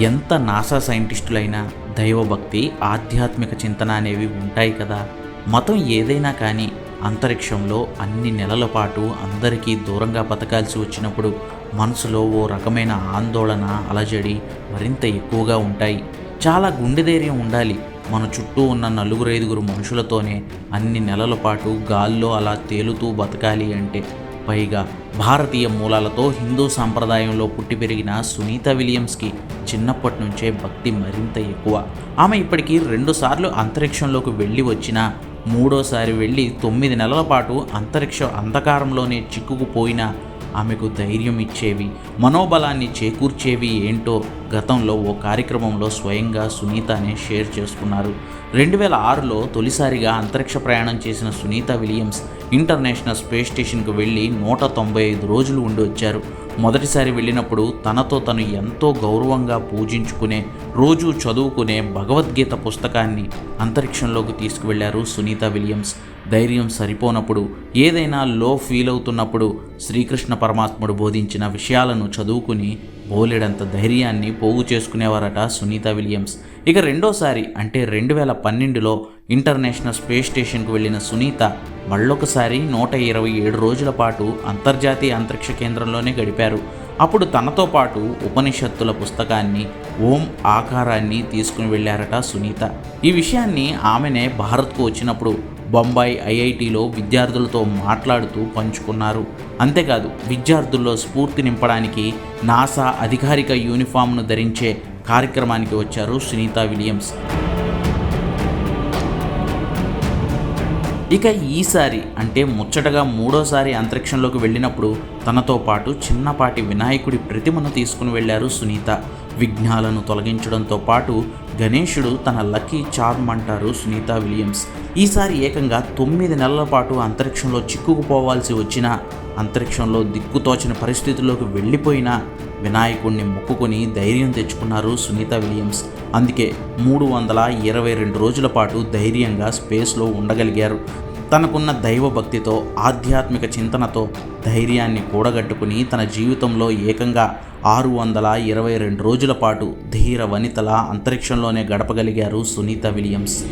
ఎంత నాసా సైంటిస్టులైనా దైవభక్తి ఆధ్యాత్మిక చింతన అనేవి ఉంటాయి కదా. మతం ఏదైనా కానీ అంతరిక్షంలో అన్ని నెలల పాటు అందరికీ దూరంగా బతకాల్సి వచ్చినప్పుడు మనసులో ఓ రకమైన ఆందోళన అలజడి మరింత ఎక్కువగా ఉంటాయి. చాలా గుండె ధైర్యం ఉండాలి. మన చుట్టూ ఉన్న నలుగురు ఐదుగురు మనుషులతోనే అన్ని నెలల పాటు గాల్లో అలా తేలుతూ బతకాలి అంటే పైగా భారతీయ మూలాలతో హిందూ సాంప్రదాయంలో పుట్టి పెరిగిన సునీత విలియమ్స్కి చిన్నప్పటి నుంచే భక్తి మరింత ఎక్కువ. ఆమె ఇప్పటికీ రెండుసార్లు అంతరిక్షంలోకి వెళ్ళి వచ్చినా మూడోసారి వెళ్ళి తొమ్మిది నెలల పాటు అంతరిక్ష అంధకారంలోనే చిక్కుకుపోయిన ఆమెకు ధైర్యం ఇచ్చేవి మనోబలాన్ని చేకూర్చేవి ఏంటో గతంలో ఓ కార్యక్రమంలో స్వయంగా సునీతనే షేర్ చేసుకున్నారు. రెండు వేల ఆరులో తొలిసారిగా అంతరిక్ష ప్రయాణం చేసిన సునీత విలియమ్స్ ఇంటర్నేషనల్ స్పేస్ స్టేషన్కు వెళ్ళి నూట తొంభై ఐదు రోజులు ఉండి వచ్చారు. మొదటిసారి వెళ్ళినప్పుడు తనతో తను ఎంతో గౌరవంగా పూజించుకునే రోజు చదువుకునే భగవద్గీత పుస్తకాన్ని అంతరిక్షంలోకి తీసుకువెళ్ళారు సునీత విలియమ్స్. ధైర్యం సరిపోనప్పుడు ఏదైనా లో ఫీల్ అవుతున్నప్పుడు శ్రీకృష్ణ పరమాత్ముడు బోధించిన విషయాలను చదువుకుని బోలెడంత ధైర్యాన్ని పోగు చేసుకునేవారట సునీత విలియమ్స్. ఇక రెండోసారి అంటే రెండు వేల పన్నెండులో ఇంటర్నేషనల్ స్పేస్ స్టేషన్కు వెళ్ళిన సునీత మళ్ళొకసారి నూట ఇరవై ఏడు రోజుల పాటు అంతర్జాతీయ అంతరిక్ష కేంద్రంలోనే గడిపారు. అప్పుడు తనతో పాటు ఉపనిషత్తుల పుస్తకాన్ని ఓం ఆకారాన్ని తీసుకుని వెళ్ళారట సునీత. ఈ విషయాన్ని ఆమెనే భారత్కు వచ్చినప్పుడు బొంబాయి ఐఐటిలో విద్యార్థులతో మాట్లాడుతూ పంచుకున్నారు. అంతేకాదు విద్యార్థుల్లో స్ఫూర్తి నింపడానికి నాసా అధికారిక యూనిఫామ్ను ధరించే కార్యక్రమానికి వచ్చారు సునీత విలియమ్స్. ఇక ఈసారి అంటే ముచ్చటగా మూడోసారి అంతరిక్షంలోకి వెళ్ళినప్పుడు తనతో పాటు చిన్నపాటి వినాయకుడి ప్రతిమను తీసుకుని వెళ్ళారు సునీత. విఘ్నాలను తొలగించడంతో పాటు గణేశుడు తన లక్కీ చార్మ్ అంటారు సునీత విలియమ్స్. ఈసారి ఏకంగా తొమ్మిది నెలల పాటు అంతరిక్షంలో చిక్కుకుపోవాల్సి వచ్చినా అంతరిక్షంలో దిక్కుతోచిన పరిస్థితుల్లోకి వెళ్ళిపోయినా వినాయకుడిని మొక్కుకొని ధైర్యం తెచ్చుకున్నారు సునీత విలియమ్స్. అందుకే మూడు వందల ఇరవై రెండు రోజుల పాటు ధైర్యంగా స్పేస్లో ఉండగలిగారు. తనకున్న దైవభక్తితో ఆధ్యాత్మిక చింతనతో ధైర్యాన్ని కూడగట్టుకుని తన జీవితంలో ఏకంగా ఆరు వందల ఇరవై రెండు రోజుల పాటు ధీర వనితల అంతరిక్షంలోనే గడపగలిగారు సునీత విలియమ్స్.